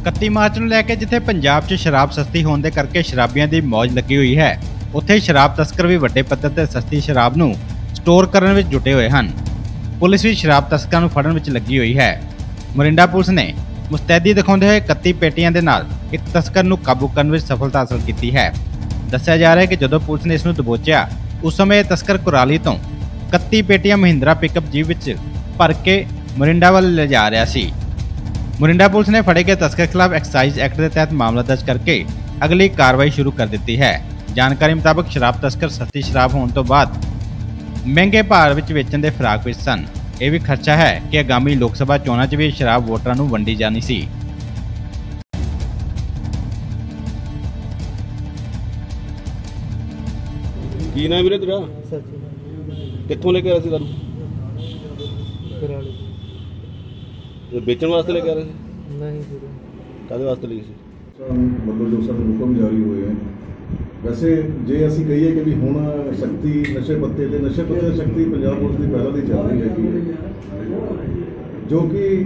31 March ਨੂੰ ਲੈ ਕੇ ਜਿੱਥੇ ਪੰਜਾਬ 'ਚ ਸ਼ਰਾਬ ਸਸਤੀ ਹੋਣ ਦੇ ਕਰਕੇ ਸ਼ਰਾਬੀਆਂ ਦੀ ਮੌਜ ਲੱਗੀ ਹੋਈ ਹੈ, ਉੱਥੇ ਸ਼ਰਾਬ ਤਸਕਰ ਵੀ ਵੱਡੇ ਪੱਧਰ ਤੇ ਸਸਤੀ ਸ਼ਰਾਬ ਨੂੰ ਸਟੋਰ ਕਰਨ ਵਿੱਚ ਜੁਟੇ ਹੋਏ ਹਨ। ਪੁਲਿਸ ਵੀ ਸ਼ਰਾਬ ਤਸਕਰਾਂ ਨੂੰ ਫੜਨ ਵਿੱਚ ਲੱਗੀ ਹੋਈ ਹੈ। ਮੋਰਿੰਡਾ ਪੁਲਿਸ ਨੇ ਮੁਸਤੈਦੀ ਦਿਖਾਉਂਦੇ ਹੋਏ 31 ਪੇਟੀਆਂ ਦੇ ਨਾਲ ਇੱਕ ਤਸਕਰ ਨੂੰ ਕਾਬੂ ਕਰਨ ਵਿੱਚ ਸਫਲਤਾ ਹਾਸਲ ਕੀਤੀ ਹੈ। ਦੱਸਿਆ ਜਾ ਰਿਹਾ ਹੈ ਕਿ ਜਦੋਂ ਪੁਲਿਸ ਨੇ ਇਸ ਨੂੰ ਦਬੋਚਿਆ, ਉਸ ਸਮੇਂ ਇਹ ਤਸਕਰ ਕੁਰਾਲੀ ਤੋਂ 31 ਪੇਟੀਆਂ ਮਹਿੰਦਰਾ ਪਿਕਅਪ ਜੀਪ ਵਿੱਚ ਭਰ ਕੇ ਮੋਰਿੰਡਾ ਵੱਲ ਲਿਜਾ ਰਿਹਾ ਸੀ। ਮੁਰਿੰਡਾ ਪੁਲਿਸ ਨੇ ਫੜੇ ਗਏ ਤਸਕਰ ਖਿਲਾਫ ਐਕਸਾਈਜ਼ ਐਕਟ ਦੇ ਤਹਿਤ ਮਾਮਲਾ ਦਰਜ ਕਰਕੇ ਅਗਲੀ ਕਾਰਵਾਈ ਸ਼ੁਰੂ ਕਰ ਦਿੱਤੀ ਹੈ। ਜਾਣਕਾਰੀ ਮੁਤਾਬਕ ਸ਼ਰਾਬ ਤਸਕਰ ਸਸਤੀ ਸ਼ਰਾਬ ਹੋਣ ਤੋਂ ਬਾਅਦ ਮਹਿੰਗੇ ਭਾਅ ਵਿੱਚ ਵੇਚਣ ਦੇ ਫਿਰਾਕ ਵਿੱਚ ਸਨ। ਇਹ ਵੀ ਖਰਚਾ ਹੈ ਕਿ ਆਗਾਮੀ ਲੋਕ ਸਭਾ ਚੋਣਾਂ 'ਚ ਵੀ ਸ਼ਰਾਬ ਵੋਟਰਾਂ ਨੂੰ ਵੰਡੀ ਜਾਣੀ ਸੀ। ਕੀ ਨਾਮ ਵੀਰੇ ਤੇਰਾ? ਸੱਚੀ ਕਿੱਥੋਂ ਲੈ ਕੇ ਆਇਆ ਸੀ ਇਹ ਵੇਚਣ ਵਾਸਤੇ ਲੈ ਕੇ ਆ ਰਹੇ ਸੀ? ਨਹੀਂ ਵੀਰੇ। ਕਾਹਦੇ ਵਾਸਤੇ ਲਈ ਸੀ? ਮਤਲਬ ਜੋ ਸਾਨੂੰ ਹੁਕਮ ਜਾਰੀ ਹੋਏ ਹੈ। ਵੈਸੇ ਜੇ ਅਸੀਂ ਕਹੀਏ ਕਿ ਵੀ ਹੁਣ ਸ਼ਕਤੀ ਨਸ਼ੇ ਪੱਤੇ ਤੇ ਨਸ਼ੇ ਪੱਤੇ ਦੀ ਸ਼ਕਤੀ ਪੰਜਾਬ ਪੁਲਿਸ ਦੀ ਪਹਿਲਾਂ ਦੀ ਚੱਲ ਰਹੀ ਹੈਗੀ ਹੈ। ਜੋ ਕਿ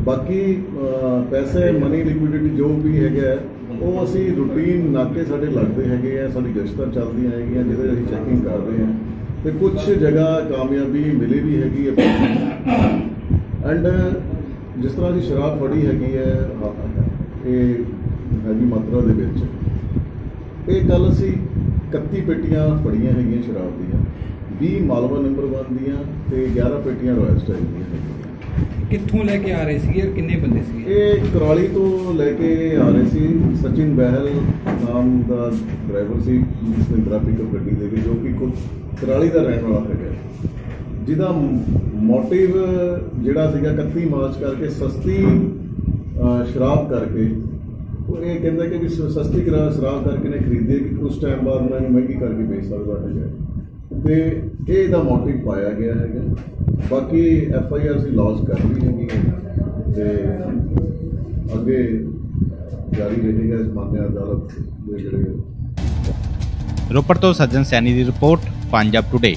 ਬਾਕੀ ਅਹ, ਪੈਸੇ ਮਨੀ ਲਿਕੁਇਡਿਟੀ ਜੋ ਵੀ ਹੈਗਾ ਹੈ, ਉਹ ਅਸੀਂ ਰੂਟੀਨ ਨਾਕੇ ਸਾਡੇ ਲੱਗਦੇ ਹੈਗੇ ਆ ਸਾਡੀ ਗਸ਼ਤਾਂ ਚੱਲਦੀਆਂ ਹੈਗੀਆਂ ਜਿਹਦੇ ਅਸੀਂ ਚੈਕਿੰਗ ਕਰਦੇ ਹਾਂ। ਤੇ ਕੁਝ ਜਗ੍ਹਾ ਕਾਮਯਾਬੀ ਮਿਲੀ ਵੀ ਹੈਗੀ ਹੈ। ਐਂਡ ਜਿਸ ਤਰ੍ਹਾਂ ਦੀ ਸ਼ਰਾਬ ਫੜੀ ਹੈਗੀ ਹੈ ਇਹ ਹੈਗੀ ਮਾਤਰਾ ਦੇ ਵਿੱਚ। ਇਹ ਕੱਲ ਅਸੀਂ 31 ਪੇਟੀਆਂ ਫੜੀਆਂ ਹੈਗੀਆਂ ਸ਼ਰਾਬ ਦੀਆਂ। 20 ਮਾਲਵਾ ਨੰਬਰ 1 ਦੀਆਂ ਤੇ 11 ਪੇਟੀਆਂ ਰਾਇਲ ਸਟਾਈਲ ਦੀਆਂ ਕਿੱਥੋਂ ਲੈ ਕੇ ਆ ਰਹੇ ਸੀਗੇ ਔਰ ਕਿੰਨੇ ਬੰਦੇ ਸੀਗੇ? ਇਹ ਕੁਰਾਲੀ ਤੋਂ ਲੈ ਕੇ ਆ ਰਹੇ ਸੀ ਸਚਿਨ ਬਹਿਲ ਨਾਮ ਦਾ ਡਰਾਈਵਰ ਸੀ ਮਹਿੰਦਰਾ ਪਿਕਅਪ ਗੱਡੀ ਦੇ ਵਿੱਚ ਜੋ ਕਿ ਕੁਰਾਲੀ ਦਾ ਰਹਿਣ ਵਾਲਾ ਹੈਗਾ। ਜਿਹਦਾ ਮੋਟਿਵ ਜਿਹੜਾ ਸੀਗਾ 31 ਮਾਰਚ ਕਰਕੇ ਸਸਤੀ ਸ਼ਰਾਬ ਕਰਕੇ, ਉਹ ਇਹ ਕਹਿੰਦਾ ਕਿ ਵੀ ਸ- ਸਸਤੀ ਕਰਾ, ਸ਼ਰਾਬ ਕਰਕੇ ਨੇ ਖਰੀਦੇ ਕਿ ਉਸ ਟਾਈਮ ਬਾਅਦ ਉਹਨਾਂ ਨੂੰ ਮਹਿੰਗੀ ਕਰਕੇ ਵੇਚ ਸਕਦਾ ਹੈਗਾ ਤੇ ਇਹ ਇਹਦਾ ਮੋਟਿਵ ਪਾਇਆ ਗਿਆ ਹੈਗਾ। ਬਾਕੀ F I R C launch ਕਰ ਲਈ ਹੈਗੀ ਹੈ। ਤੇ ਅੱਗੇ ਜਾਰੀ ਰਹੇਗਾ ਇਸ ਮਾਮਲੇ ਅਦਾਲਤ ਦੇ ਜਿਹੜੇ ਰੋਪੜ ਤੋਂ ਸੱਜਣ ਸੈਣੀ ਦੀ ਰਿਪੋਰਟ, ਪੰਜਾਬ ਟੁਡੇ